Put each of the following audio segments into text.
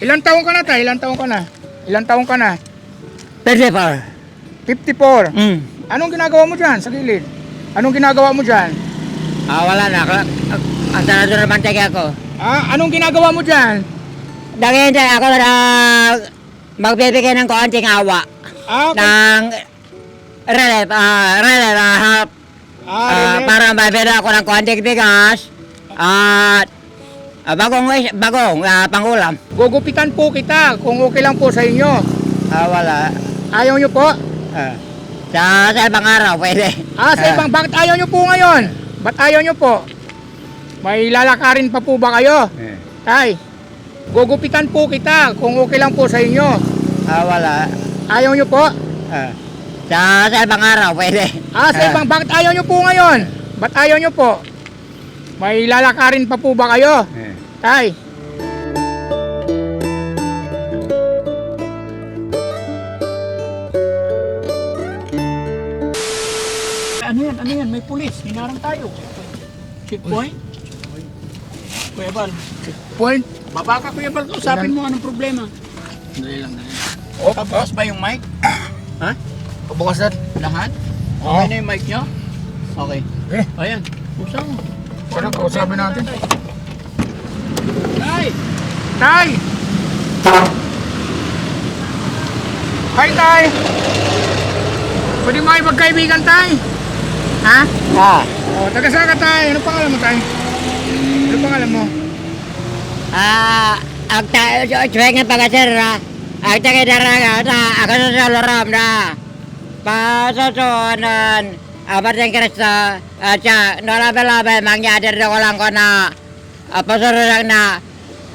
Ilang taong ka na tayo? Ilang taong ka na? Ilang taong ka na? 34. 54. Mm. Anong ginagawa mo dyan sa gilid? Anong ginagawa mo dyan? Ah, wala na. Ako- Ang sarado naman tayo ako. Ah, anong ginagawa mo dyan? Naghihintay ako na magbibigay ng konting awa. Ah, okay. Ng relief, ah, relief, ah, help. ah, Ah, really? para mabili ako ng konting bigas. At ah, bagong, bagong ah, pangulam. Gugupitan po kita kung okay lang po sa inyo. Ah, wala. Ayaw nyo po? Ah. Sa, sa ibang araw, pwede. Ah, sa ibang, bakit ayaw nyo po ngayon? Ba't ayaw nyo po? May lalakarin pa po ba kayo? Eh. Tay, gugupitan po kita kung okay lang po sa inyo. Ah, wala. Ayaw nyo po? Ah. Sa, sa ibang araw, pwede. Ah, sa ibang, bakit ayaw nyo po ngayon? Ba't ayaw nyo po? May lalakarin pa po ba kayo? Eh. Tay, Ano yan? Ano yan? May pulis. Hinarang tayo. Checkpoint? Kuya Bal. Checkpoint? Baba ka Kuya Bal, kausapin mo anong problema. Dali lang, dali. Oh, Pabukas ba yung mic? Ha? Pabukas na. Lahat? Oo. Okay na yung mic nyo? Okay. Eh, Ayan. Buksan mo. ano kausapin natin? Ay! Tay! Hi, Tay! Pwede makipagkaibigan, Tay? Ha? Ah. O, taga saan ka, Tay? Ano pangalan mo, Tay? Ano pangalan mo? Ah, ang tayo sa swing ng pagkasir na ang tagay daraga na ako sa saloram na pasasunan apat ng Kristo at siya mangyadir na ko lang ko na uh, pasunan na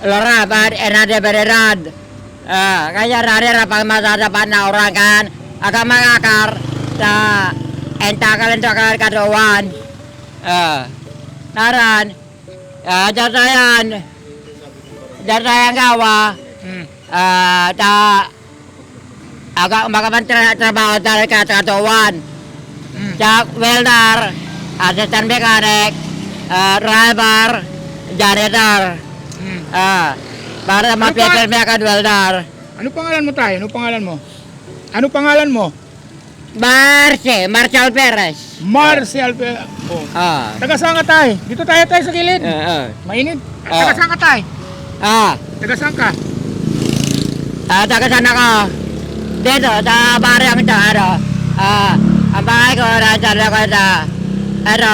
lorab at enadeberirad Ah, kaya rari na pag masadapan na orang kan akan mengakar sa entakalin takal kaduan Ah, naran. Ah, dasayan dasayan gawa. Hmm. Ah, ta agak makapantra trabaho dari katuan Hmm. Jack welder asisten mekanik ah, driver janitor Hmm. ah para Ano pa? mapipil kan welder Ano pangalan mo, Tay? Ano pangalan mo? Ano pangalan mo? Marce Marshall Perez Marcial Pe... Oh. ah Taga saan ka, Tay? Dito tayo, Tay, sa gilid. ah ah. Mainit. Ah. Taga saan ka, Tay? ah Taga saan ka? Ah, taga sana ka. Dito, sa barrio ang ito, ano. Ah, ang bahay ko, nasa ko sa, ano,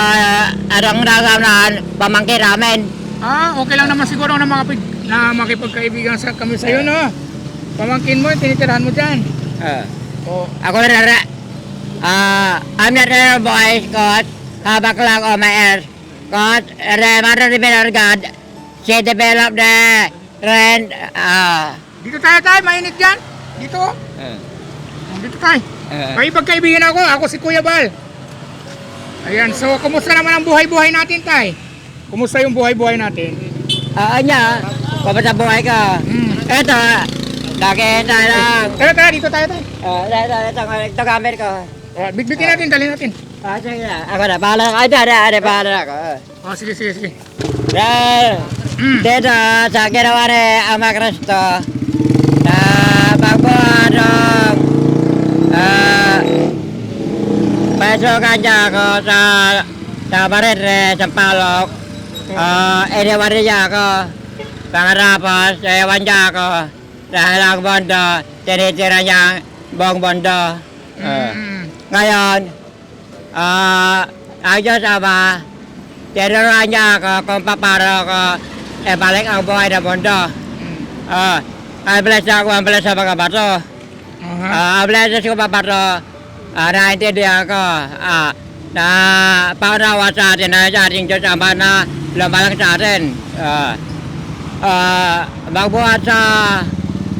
ano ang nagawaan, pamangkin namin. Ah, okay lang naman siguro na, makapag, na makipagkaibigan sa kami sa'yo, no? Pamangkin mo, tinitirahan mo dyan. Ah. Oh. Ako na ah, I'm not a boy, Scott. Habak lang o my ears. Scott, the mother developed God. She developed the rent, ah, Dito tayo, Tay. Mainit dyan. Dito. Oh, Dito tayo. ah, Makipagkaibigan ako. Ako si Kuya Bal. Ayan, so kumusta naman ang buhay-buhay natin, Tay? Kumusta yung buhay-buhay natin? ah, anya, kamusta buhay ka? Hmm. Ito, nakita lang. Tara, tara, dito tayo, Tay. Ah, ito, ito, ito, camera ko. Oh, bitbitin natin, dali natin. Ah, sige na. Ako na, bahala ka. Ada, ada, ada, bahala ako. Oh, sige, sige, sige. Dahil, Mm. dito, sa ginawa ni Ama Cristo, na pagbuha ng, ah, pasukan niya ako sa, sa Barire, sa Palok, ah, iniwan niya ako, pangarapos, iwan niya ako, dahil ang bondo, tinitira niya ang buong bondo. Ah. Mm. Ngayon, ah, ang Diyos Ama, tinuruan niya ako kung paano ako ibalik ang buhay ng mundo. Mm. Ah, ang bless ako, ang bless sa mga bato. Aha. Ah, ang bless ko pa bato, ah, naintindihan ko, ah, na paunawa sa atin na sa ating Diyos Ama na lumalang sa atin. Ah, ah, magbuhat sa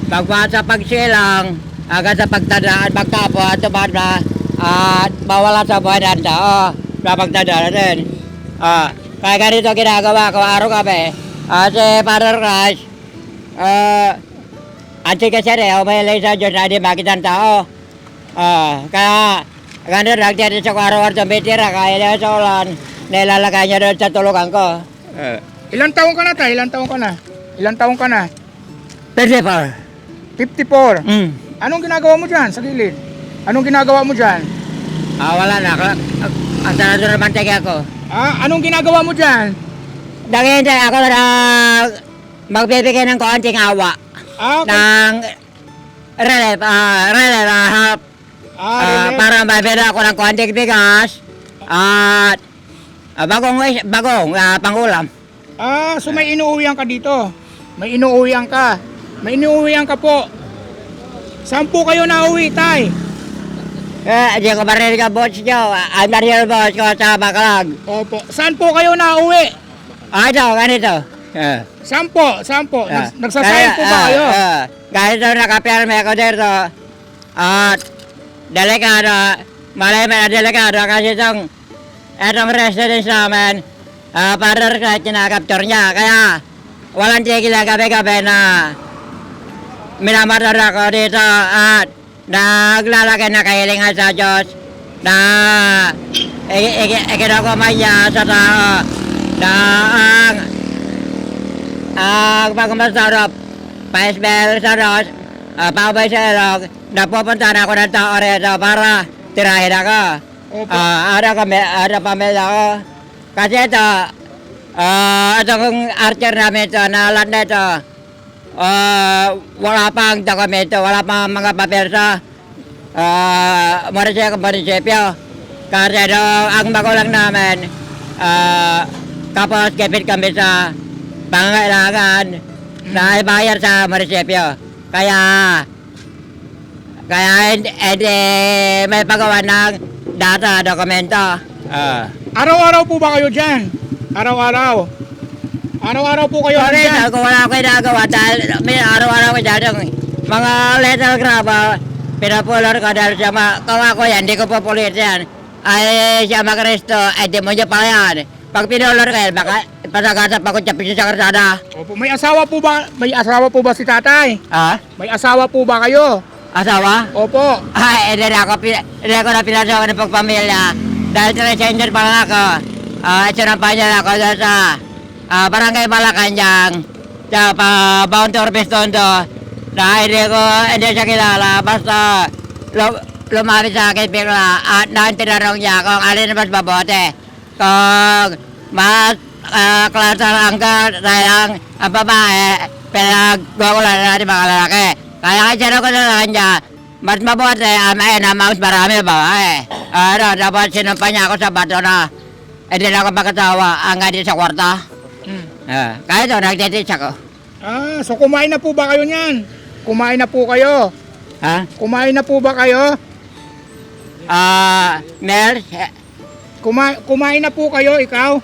magbuhat sa pagsilang hanggang sa pagtanda at pagtapo at na at mawala sa buhay tao sa pagtanda natin. Ah, kaya ganito ginagawa ko araw-gabi. At si Father Christ, ah, Anti kasi rin, sa Diyos na di makita ng tao. Ah, kaya, lang dyan sa araw-araw sa bitira, kaya sa ulan, nilalagay niya doon sa tulugan ko. Ilang taong ka na, Tay? Ilang taong ka na? Ilang taong ka na? 54. 54. Mm. Anong ginagawa mo dyan sa gilid? Anong ginagawa mo dyan? Ah, wala na. Ang sarado naman tagi ako. Ah, anong ginagawa mo dyan? Naghihintay ako na magbibigay ng konting awa. Ah, okay. Ng relief, ah, relief, ah, help. Ah, relief. para mabili ako ng konting bigas. At ah, bagong, bagong ah, pangulam. Ah, so may inuuwian ka dito. May inuuwian ka. May inuuwian ka po. Saan po kayo nauwi, tay? Eh, hindi ko marinig ang boss nyo. I'm not here, boss ko sa Bakalag. Opo. Saan po kayo nauwi? Ah, ito, ganito. Eh. Saan po? Saan po? Nags- Nagsasayang po ba kayo? ah, ah, ganito nakapirme ako dito. At delikado, malay delikado kasi itong itong residence namin, uh, para rin kinakapture niya. Kaya walang tigil na gabi-gabi na minamatar ako dito at naglalagay na kahilingan sa Diyos na ikinukumay niya sa tao na ang ang pagmasarap pa-spell sa Diyos uh, paubay sa ilog napupunta na ako ng tao rito para tirahin ako Opo. Ah, ada kami ada pamilya ko kasi ito ah ito kong archer namin ito na land na ito Ah, wala pang dokumento, wala pang mga papel sa uh, munisipyo, munisipyo. Kasi do, ang magulang namin, ah, kapos kipit kami sa pangangailangan na ibayar sa munisipyo. Kaya, kaya hindi, hindi may pagawa ng data, dokumento. Ah. Araw-araw po ba kayo dyan? Araw-araw. Araw-araw po kayo Sorry, dyan. kung wala akong ginagawa dahil may araw-araw ko dyan yung mga letter grab, ah, pinapulor ko dahil siya ma- kung ako yan, hindi ko populit yan. Ay siya magresto, ay di mo niya pa yan. Pag pinulor ko yan, baka pasagasap ako siya piso sa karsada. Opo. May asawa po ba? May asawa po ba si tatay? Ah? May asawa po ba kayo? Asawa? Opo. Ay, hindi na ako, hindi ako na pinasawa ng pagpamilya. Dahil transgender pa lang ako. Ah, uh, sinampanya ako doon sa ah, barangay Malacanang. Sa pa, Bountor Pistondo. Na hindi ko, hindi siya kilala. Basta lum, lumapit sa akin bigla at nang tinanong niya kung alin na mas mabuti. Kung mas uh, klasar ang ka, sayang ang babae, pinag-gugulan na natin mga lalaki. Kaya kasi ko na kanya, mas mabuti ang ayun ang mas marami babae. Ano, dapat sinumpa niya ako sa bato na hindi na ako magkatawa hanggang di sa kwarta. Hmm. Ah, kaya ito, nagtitis ako. Ah, so kumain na po ba kayo niyan? Kumain na po kayo? Ha? Kumain na po ba kayo? Ah, Mel, eh, Kuma kumain na po kayo, ikaw?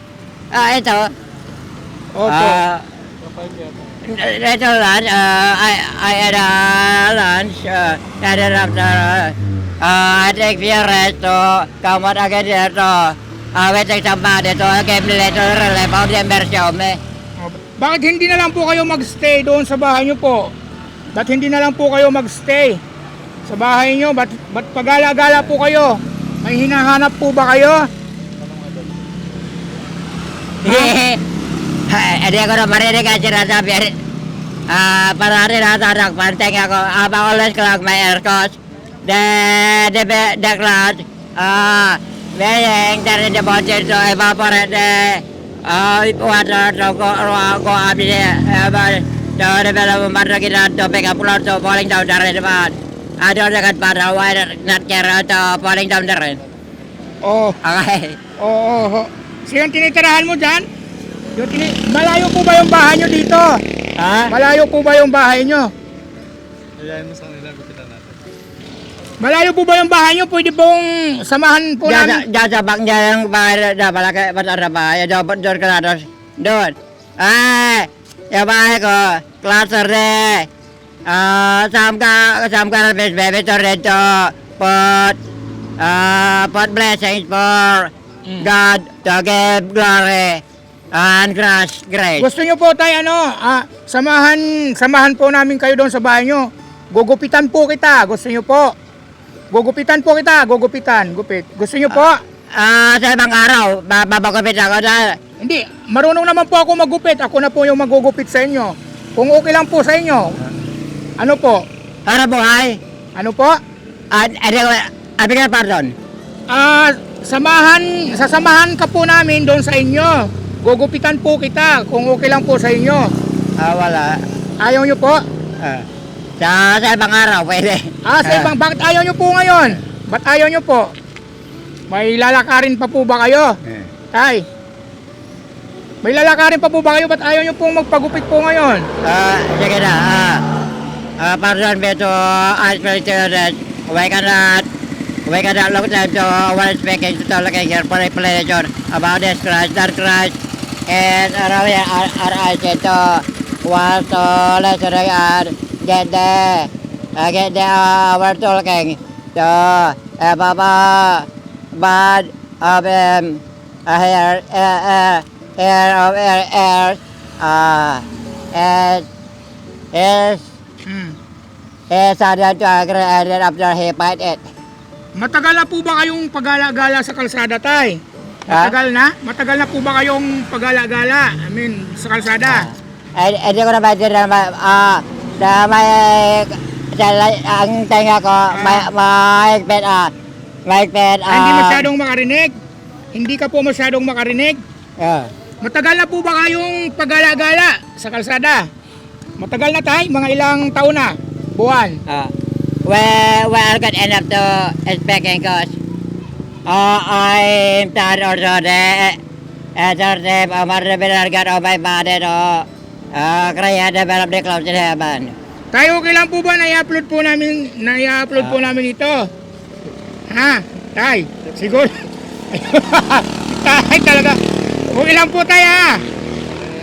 ah, ito, Opo. Ah, ito lunch, uh, I, I had a lunch, uh, and then after, uh, I take the rest to come out again here to, uh, we take some money to give me little relief of the. Opo. Bakit hindi na lang po kayo magstay doon sa bahay niyo po? Ba't hindi na lang po kayo magstay sa bahay niyo? Ba't, ba't pagala-gala po kayo? May hinahanap po ba kayo? Hindi ako na marinig ang sinasabi. Ah, para rin natatak, panteng ako. Habang ulit ko lang may aircon. The, the, the cloud, ah, being that in the bottle to evaporate the, ah, water to go, go up in the, but the development matter kita to pick up load to falling down the rain, but I don't think para why not care to falling down the rain. Oo. Okay. Oo. Yung mo? Yung tini Malayo po ba yung bahay niyo dito? Ha? Malayo po ba yung bahay niyo? Malayo po ba yung bahay niyo? Pwede pong samahan po namin. diyan sa bang diyan ang bahay na batar na bahay. Doon ka na doon. Doon. Ay, yung bahay ko, cluster de. Ah, sam ka, sam ka na best baby to red to pot. Ah, pot blessings for God to give glory and grace grace. Gusto niyo po tayo ano, ah, samahan samahan po namin kayo doon sa bahay niyo. Gugupitan po kita. Gusto niyo po? Gugupitan po kita. Gugupitan. Gupit. Gusto niyo po? Ah, sa ibang araw, babagupit ako dahil Hindi. Marunong naman po ako magupit. Ako na po yung magugupit sa inyo. Kung okay lang po sa inyo. Ano po? Para buhay. Ano po? At, at, pardon. Ah, samahan, sasamahan ka po namin doon sa inyo. Gugupitan po kita kung okay lang po sa inyo. Ah, wala. Ayaw nyo po? Ah. sa, sa ibang araw, pwede. Ah, sa ibang, bakit ayaw nyo po ngayon? Ba't ayaw nyo po? May lalakarin pa po ba kayo? Eh. Tay. May lalakarin pa po ba kayo? Ba't ayaw nyo pong magpagupit po ngayon? Ah, sige na. Ah, ah, pardon me to ask for that we cannot we cannot long time to one speaking to looking here for explanation about this Christ, that Christ, and are, are I said to want to listen and get the uh, get the uh, we're talking to uh, Baba but of um, uh, here uh, uh, here of air air uh, and is Hmm. is to agree and after he fight it. Matagal na po ba kayong pagala-gala sa kalsada, tay? Matagal na? Matagal na po ba kayong pagala-gala? I mean, sa kalsada? Eh, hindi ko na ba din na ma- ah, na may sa, ang tenga ko may mahigpit ah mahigpit Ah, hindi ah masyadong makarinig? Hindi ka po masyadong makarinig? yeah. Matagal na po ba kayong pagala-gala sa kalsada? Matagal na tay? Mga ilang taon na? Buwan? Uh, where where good enough to speaking cause uh, I'm tired also the name Omar Binar got on my body to uh, create develop the clouds in heaven. Tayo okay po ba na i-upload po namin, na i-upload po namin ito? Ha? Tay? Siguro? tay talaga. Okay lang po tay ha?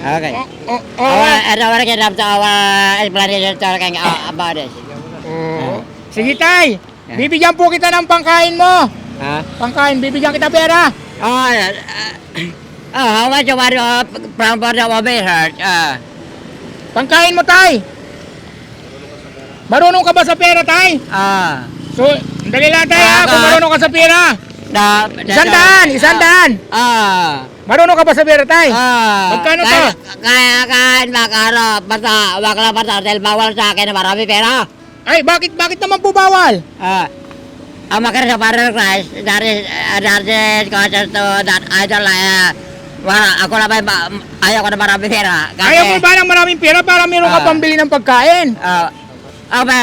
Okay. O, o, o, Our, and our get up to our explanation talking uh, about this. o. Sige tay. Bibigyan po kita ng pangkain mo. Huh? Pangkain, bibigyan kita pera. Oh, uh, oh, how much you want uh, from for the mobile hurt? Uh, Pangkain mo tay. Marunong ka ba sa pera tay? uh, So, dali lang tay ha, Ah, kung ah. marunong ka sa pera. the, the, Isang daan, isang daan. Ah. Marunong ka ba sa pera tay? Ah. Magkano to? Kaya, kaya, kaya, magkano, basta, wag lang basta, dahil bawal sa akin na marami pera. Ay, bakit, bakit naman po bawal? Ah. Ang magkano sa Father Christ, that is, uh, that is conscious to that idol, uh, wala, ako na ba, ayaw ko na marami pera. Kasi, Ayaw mo ba ng maraming pera para meron ka Ah. pambili ng pagkain? Ah. Oh, ba,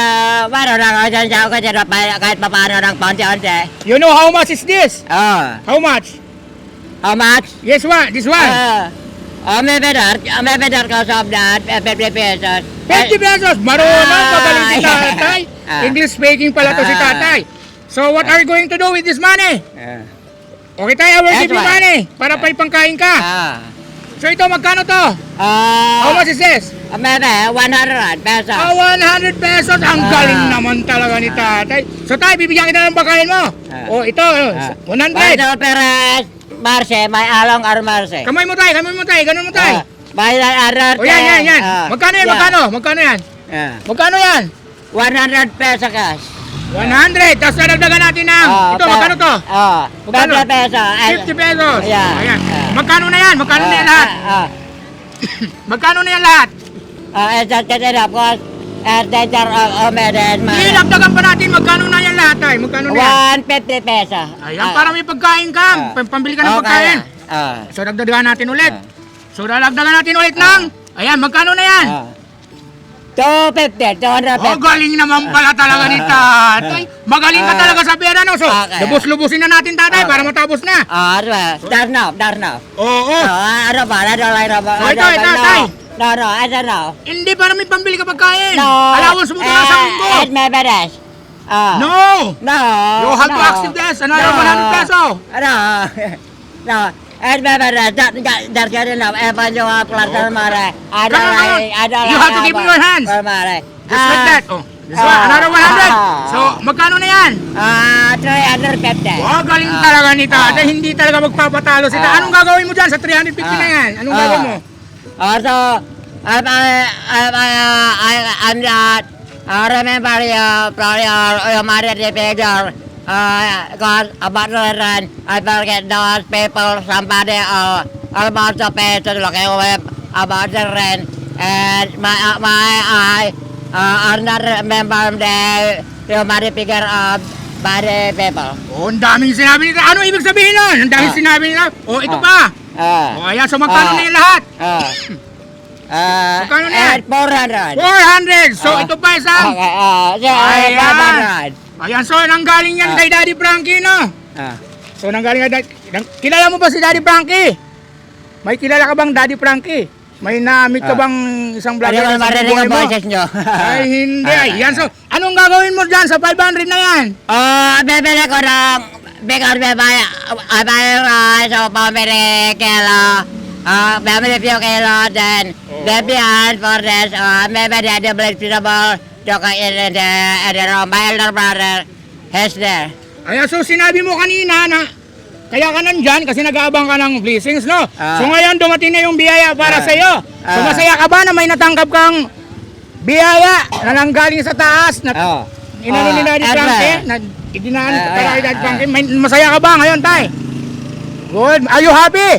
meron ako dyan sa ako dyan, kahit pa paano ng paunti-unti. You know how much is this? Oh. How much? How much? Yes, one. This one. Ah. Oh, may better, may better because of that, uh, 50 pesos. 50 pesos. Marunong. Ah, Magaling si tatay. Ah. English speaking pala to si Ah. tatay. So what are you going to do with this money? Ah. Okay tayo, I will That's give you why. money para pa ipangkain ka. Ah. So ito, magkano to? Ah. How much is this? Maybe 100 pesos. Ah, 100 pesos. Ang Ah. galing naman talaga ni tatay. So tayo, bibigyan kita ng pagkain mo. Ah. Oh, ito, oh, Ah. 100. Baito Perez, Marce, may along or Marce. Kamay mo tayo, kamay mo tayo, ganun mo tayo. Ah. Baito Ararte. O yan, yan, yan. Ah. Magkano yan, magkano? Magkano yan? Magkano yan? 100 pesos cash. 100. Tapos nadagdagan natin ng, Ah, ito, magkano to? Ah, Magkano? 50 pesos. 50 pesos. Yeah. Ayan. Ah. Magkano na yan? Magkano na yan lahat? Ah, ah. Magkano na yan lahat? Ah, it's just getting up because at the jar of Omeden, Hindi, dagdagan pa natin. Magkano na yan lahat ay? Magkano na yan? 150 pesos. Ayan, para may pagkain ka. Ah. Pam- Pambili ka ng pagkain. Ah. So, dagdagan natin ulit. Ah. So, dagdagan natin ulit ng, ayan, magkano na yan? Ah. 250, 250. Oh, galing naman pala talaga ni tatay. Magaling ka Ah. talaga sa pera, no? So, Okay. lubos-lubusin na natin tatay para matapos na. Ah, ano ba? Dar now, dar now. Oo. Ah, ano ba? Ano ba? Ano ba? Oh, ito, Ano ito, ba? tay. No, no, ano no? Hindi para may pambili ka pagkain. No. Allowance mo ito na sa linggo. Eh, may beres. Ah. No. No. You have to no. accept this. Another No. 100 peso. Ano? No. Eh. Dar, dar, dar, dar, dar, eh, pa yung mga plaza, mare. On, on. lang, ada You have to me your hands. Mare. Just like that. Oh. This one, Ah. another 100. Ah. So, magkano na yan? Ah, 350. Wow, galing Ah. talaga ni tatay. Hindi talaga magpapatalo si. Ah. Anong gagawin mo dyan sa 350 na Ah. yan? Anong Ah. gagawin mo? Uh, so, I'm, I, I'm, I, I, I'm not, I remember you, probably your, your mother the picture, uh, because about the run, I forget those people, somebody, uh, about to pay to look away about the rent, and my, uh, my eye, uh, are not a member of the humanity figure of body people. Oh, ang daming sinabi nila. Ano ibig sabihin nun? Ang daming Ah. sinabi nila. Oh, ito Ah. pa. Uh, Oh, ayan. So, magkano Ah. na yung lahat? uh, uh, Magkano na yan? and 400. 400. So, Ah. ito pa isang. Okay, uh, uh, Ayan. 500. Ayan, so nanggaling yan Ah. kay Daddy Frankie, no? Uh, So nanggaling kay Daddy... nang- Kilala mo ba si Daddy Frankie? May kilala ka bang Daddy Frankie? May na-meet ka Ah. bang isang vlogger Pwede ko na sa marinig buhay ang mo? boses nyo. Ay, hindi. Ah, Ayan, so anong gagawin mo dyan sa 500 na yan? Oh, bibili ko ng because may buy, I buy rice o pamili kilo. Uh, bibili few kilo, then the beyond for this, uh, maybe the double vegetable go in the, the. My elder brother, he's there. Ayan, so sinabi mo kanina na kaya ka nandyan kasi nag-aabang ka ng blessings, no? Ah. So ngayon dumating na yung biyaya para Ah. sa iyo. So Ah. masaya ka ba na may natanggap kang biyaya na nanggaling sa taas na Oh. inano ni Daddy Frankie? Na idinaan Ah, para kay ah, ah. Frankie. May, masaya ka ba ngayon, tay? Good. Are you happy?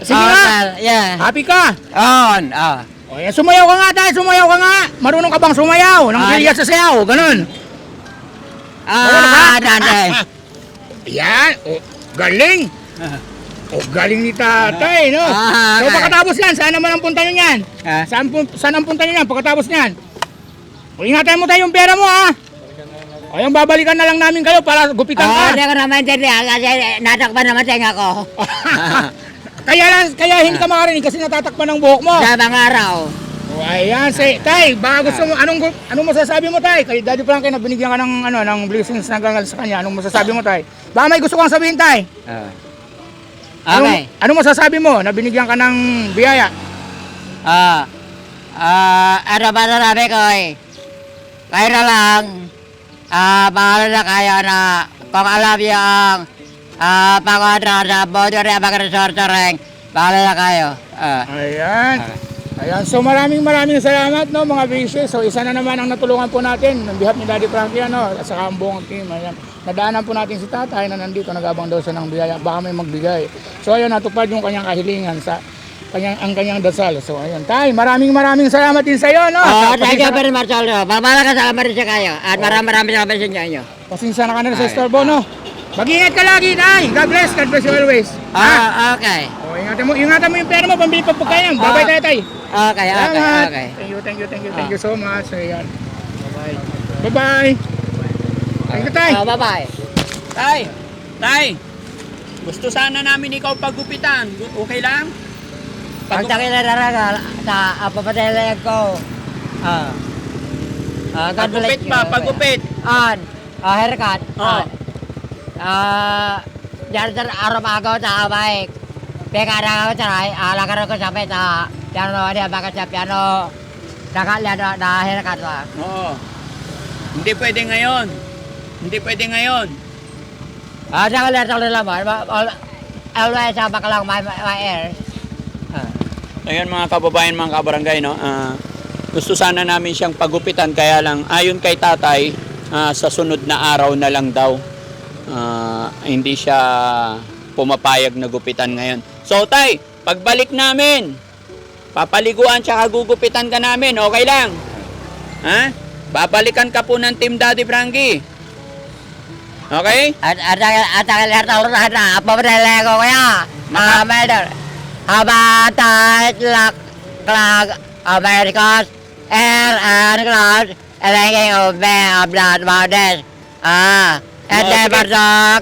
Sige oh, nga. yeah. Happy ka? On, oh. O yan, sumayaw ka nga, tay. Sumayaw ka nga. Marunong ka bang sumayaw? Nang Ah, bilya sa sayaw. Ganun. Marunong ka? Ah, dante. Yan. O, galing. O, galing ni tatay, no? Ah, So, okay. pagkatapos yan, saan naman ang punta nyo yan? Ah. Saan, pun- saan ang punta nyo yan pagkatapos yan? O, ingatan mo tayo yung pera mo, ha? O, yung babalikan na lang namin kayo para gupitan ka. hindi ko naman tindihan kasi natakpan naman tinga ko. kaya lang, kaya hindi ka makarinig kasi natatakpan ng buhok mo. Mga araw. O, ayan, say, tay, baka gusto mo, anong, anong masasabi mo, tay? Kay Daddy Frankie na binigyan ka ng, ano, ng blessings na gangal sa kanya, anong masasabi mo, tay? Baka may gusto kang sabihin, tay? Ah. Anong, Okay. anong masasabi mo na binigyan ka ng biyaya? Ah, ah, ano ba na sabi ko eh? Kayo na lang, ah, bahala na kayo na kung alam ang ah, pangontra sa bodo rin mga resortering, bahala na kayo. Ah, Ayan. Ayan, so maraming maraming salamat no mga bisyo. So isa na naman ang natulungan po natin ng behalf ni Daddy Frankie ano, at saka ang buong team. Ayan. Nadaanan po natin si tatay na nandito nagabang daw siya ng biyaya. Baka may magbigay. So ayun, natupad yung kanyang kahilingan sa kanyang, ang kanyang dasal. So ayun, tay, maraming maraming salamat din sa iyo no. oh, Sa- thank you very much, Aldo. Ka salamat rin sa kayo. At maraming maraming salamat sa inyo. pasensya na ka na sa istorbo no. Mag-ingat ka lagi, tay. God bless, God bless you always. Ha? Ah, okay. O, ingatan mo, ingatan mo yung pera mo, pambili pa pagkain. Ah. Bye-bye tayo, tay. Okay, okay, Salamat. okay. Thank you, thank you, thank you, thank Ah. you so much. Ayan. Bye-bye. Thank you, tay. Oh, bye-bye. Tay, tay, gusto sana namin ikaw pagupitan. Okay lang? Pag takila na raga, sa apapadalag ko. Ah. Ah, God bless Pagupit you. pa, pagupit. On. Ah, haircut. Oh. On. Ah, yan sa araw agaw sa abay. Peka na ako sa ray, alakar ko sa peta. Yan no, dia bakit sa piano. Nakala na na haircut ba. Oo. Hindi pwede ngayon. Hindi pwede ngayon. Ah, sa kala sa kala mo. Always sa bakalang my my ear. Ah. Ayan mga kababayan, mga kabarangay, no? Ah, gusto sana namin siyang pagupitan, kaya lang, ayon kay tatay, ah, sa sunod na araw na lang daw, ah, hindi siya pumapayag na gupitan ngayon. So, tay, pagbalik namin, papaliguan tsaka gugupitan ka namin, okay lang? Ha? Babalikan ka po ng Team Daddy Frankie. Okay? At at at at at at ko kaya. Ah, matter. Haba tat lak klag Americas air and cloud and of blood bodies. Ah, Oh,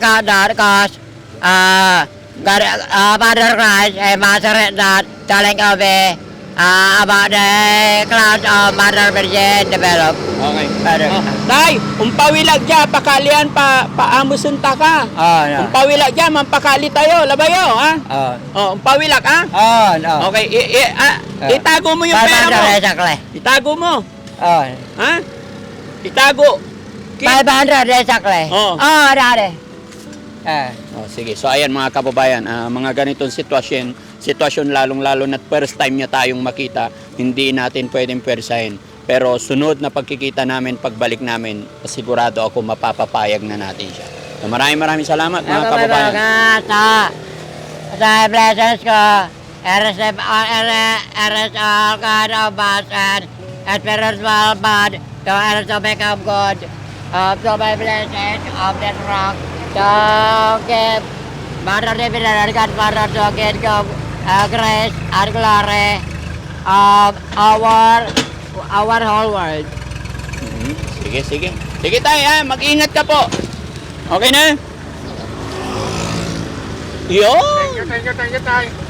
god that cause ah uh, Father Christ and Master that telling of ah about the cloud of Mother Virgin develop. Okay. Better. Oh, tay, umpawilag dya, pakalian pa, paamusunta ka. Oh, no. Umpawilag dya, mampakali tayo, labayo, ha? Oh. Oh, umpawilag, ha? Oh, no. Okay, i- i- ah, Ah. itago mo yung pera mo. 500 exactly. Itago mo, Oh. ha? Itago. Ki- 500 exactly. Oh. Oh, dali. Eh. Oh, sige. So ayan mga kababayan, ah, mga ganitong sitwasyon, sitwasyon lalong-lalo na first time niya tayong makita, hindi natin pwedeng persahin. Pero sunod na pagkikita namin, pagbalik namin, sigurado ako mapapapayag na natin siya. So maraming maraming salamat mga Ako may kababayan. mga sa sa blessings ko. RSM, RS all God of us and bad, to earth to become good, to be blessed of that rock, to give Mother Divinity and God Mother to give uh, grace and glory of our our whole world. Mhm. Sige, sige. Sige tayo, ha? Mag-ingat ka po. Okay na? Yo! Thank you, thank you, thank you, tay.